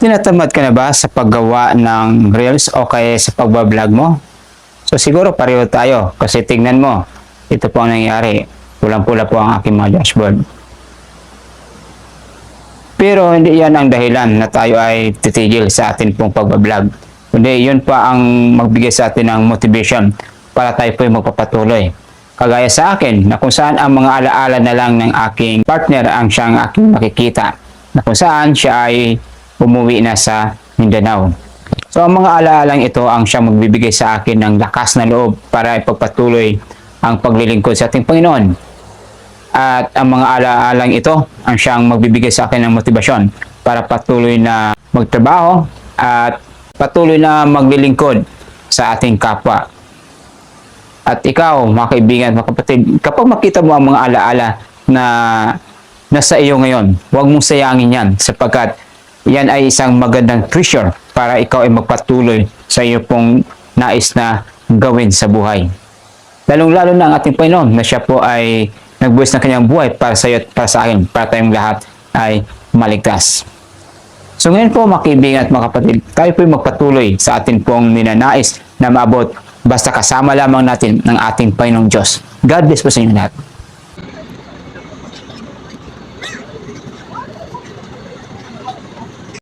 Tinatamad ka na ba sa paggawa ng reels o kaya sa pagbablog mo? So siguro pareho tayo kasi tingnan mo, ito po ang nangyari. Pulang-pula po ang aking mga dashboard. Pero hindi yan ang dahilan na tayo ay titigil sa atin pong pagbablog. Kundi yun pa ang magbigay sa atin ng motivation para tayo po magpapatuloy. Kagaya sa akin na kung saan ang mga alaala na lang ng aking partner ang siyang aking makikita. Na kung saan siya ay umuwi na sa Mindanao. So ang mga alaalang ito ang siyang magbibigay sa akin ng lakas na loob para ipagpatuloy ang paglilingkod sa ating Panginoon. At ang mga alaalang ito ang siyang magbibigay sa akin ng motibasyon para patuloy na magtrabaho at patuloy na maglilingkod sa ating kapwa. At ikaw, mga kaibigan, mga kapatid, kapag makita mo ang mga alaala na nasa iyo ngayon, huwag mong sayangin yan sapagkat yan ay isang magandang treasure para ikaw ay magpatuloy sa iyo pong nais na gawin sa buhay. Lalong-lalo na ang ating Panginoon na siya po ay nagbuwis ng kanyang buhay para sa iyo at para sa akin, para tayong lahat ay maligtas. So ngayon po mga kaibigan at mga kapatid, tayo po magpatuloy sa atin pong ninanais na maabot basta kasama lamang natin ng ating Panginoong Diyos. God bless po sa inyo lahat.